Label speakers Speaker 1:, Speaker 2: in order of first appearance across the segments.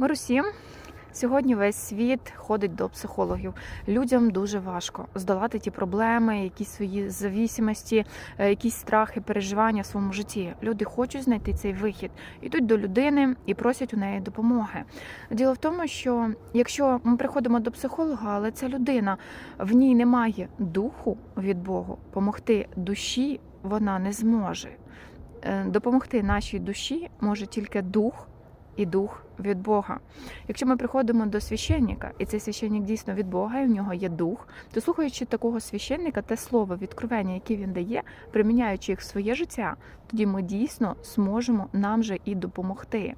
Speaker 1: Мир усім. Сьогодні весь світ ходить до психологів. Людям дуже важко здолати ті проблеми, якісь свої завісимості, е, якісь страхи, переживання в своєму житті. Люди хочуть знайти цей вихід, ідуть до людини і просять у неї допомоги. Діло в тому, що якщо ми приходимо до психолога, але ця людина в ній немає духу від Богу, помогти душі вона не зможе. Е, Допомогти нашій душі може тільки дух і дух від Бога. Якщо ми приходимо до священника, і цей священник дійсно від Бога, і в нього є дух, то слухаючи такого священника, те слово відкровення, яке він дає, приміняючи їх в своє життя, тоді ми дійсно зможемо нам же і допомогти.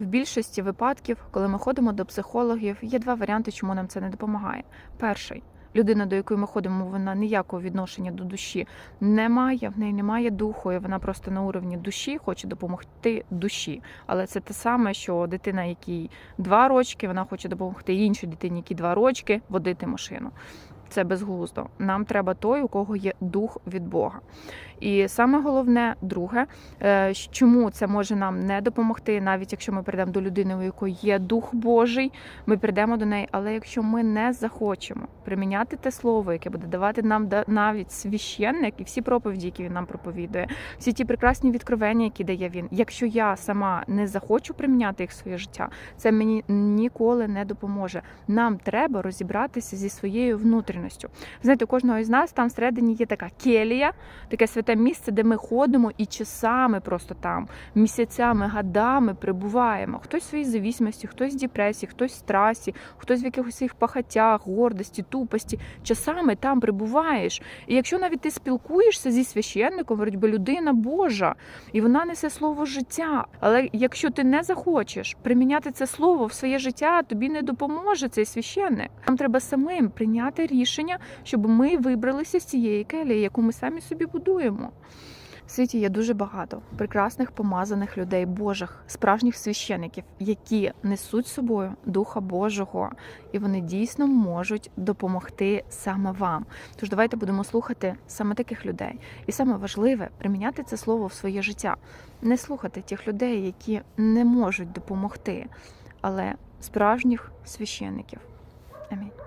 Speaker 1: В більшості випадків, коли ми ходимо до психологів, є два варіанти, чому нам це не допомагає. Перший. Людина, до якої ми ходимо, вона ніякого відношення до душі не має, в неї немає духу, і вона просто на уровні душі хоче допомогти душі. Але це те саме, що дитина, якій два рочки, вона хоче допомогти іншій дитині, якій два рочки, водити машину. Це безглуздо. Нам треба той, у кого є дух від Бога. І саме головне, друге, е, чому це може нам не допомогти, навіть якщо ми прийдемо до людини, у якої є дух Божий, ми прийдемо до неї. Але якщо ми не захочемо приміняти те слово, яке буде давати нам навіть священник і всі проповіді, які він нам проповідує, всі ті прекрасні відкровення, які дає він. Якщо я сама не захочу приміняти їх в своє життя, це мені ніколи не допоможе. Нам треба розібратися зі своєю внутрішністю. Знаєте, у кожного із нас там всередині є така келія, таке святе місце, де ми ходимо і часами просто там, місяцями, годами прибуваємо. Хтось в своїй завісимості, хтось в депресії, хтось в страсі, хтось в якихось своїх пахаттях, гордості, тупості. Часами там прибуваєш. І якщо навіть ти спілкуєшся зі священником, би людина Божа, і вона несе слово життя. Але якщо ти не захочеш приміняти це слово в своє життя, тобі не допоможе цей священник. Нам треба самим прийняти рішення, щоб ми вибралися з цієї келії, яку ми самі собі будуємо. В світі є дуже багато прекрасних помазаних людей, Божих, справжніх священиків, які несуть собою Духа Божого, і вони дійсно можуть допомогти саме вам. Тож давайте будемо слухати саме таких людей. І саме важливе приміняти це слово в своє життя, не слухати тих людей, які не можуть допомогти, але справжніх священиків. Амінь.